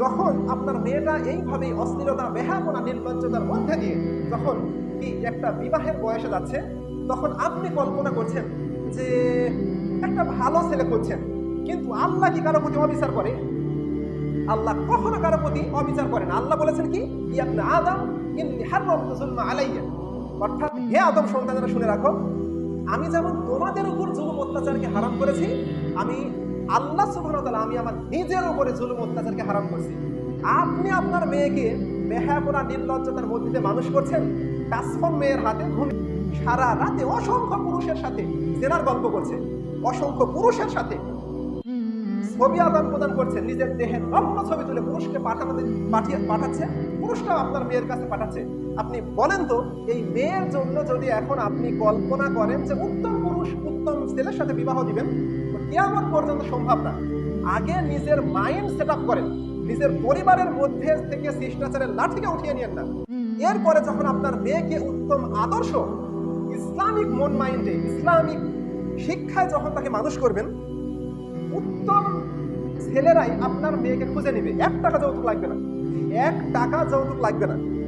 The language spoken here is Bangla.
যখন আপনার মেয়েটা এইভাবেই অশ্লীলতা বেহাপনা নির্লজ্জতার মধ্যে দিয়ে যখন কি একটা বিবাহের বয়সে যাচ্ছে, তখন আপনি কল্পনা করছেন যে একটা ভালো ছেলে করছেন কিন্তু আল্লাহ কি কারও প্রতি অবিচার করে? আল্লাহ কখনো কারও প্রতি অবিচার করেন আল্লাহ বলেছেন কি? আদম অর্থাৎ হে আদম সন্তানেরা শুনে রাখো। আমি যেমন তোমাদের উপর জুলুম অত্যাচারকে হারাম করেছি, আমি আল্লাহ সুবহানাহু আমি আমার নিজের উপরে জুলুম, অত্যাচারকে হারাম করছি। আপনি আপনার মেয়েকে বেহাপনা নির্লজ্জতার মধ্যে মানুষ করছেন? কাসফন মেয়ের হাতে ঘুমি সারা রাতে অসংখ্য পুরুষের সাথে জেনার গল্প করছে। অসংখ্য পুরুষের সাথে ছবি আদান প্রদান করছেন নিজের দেহের নগ্ন ছবি তুলে পুরুষকে পাঠানো পাঠিয়ে পাঠাচ্ছে। পুরুষটাও আপনার মেয়ের কাছে পাঠাচ্ছে। আপনি বলেন তো, এই মেয়ের জন্য যদি এখন আপনি কল্পনা করেন যে উত্তম পুরুষ, উত্তম ছেলের সাথে বিবাহ দিবেন তো কেমন পর্যন্ত সম্ভব না। আগে নিজের মাইন্ড সেট আপ করেন। নিজের পরিবারের মধ্যে থেকে শিষ্টাচারের লাঠিকে উঠিয়ে নিয়েন না। এরপরে যখন আপনার মেয়েকে উত্তম আদর্শ, ইসলামিক মন মাইন্ডে ইসলামিক শিক্ষায় যখন তাকে মানুষ করবেন, উত্তম ছেলেরাই আপনার মেয়েকে খুঁজে নেবে। এক টাকা যৌতুক লাগবে না। এক টাকা যৌতুক লাগবে না।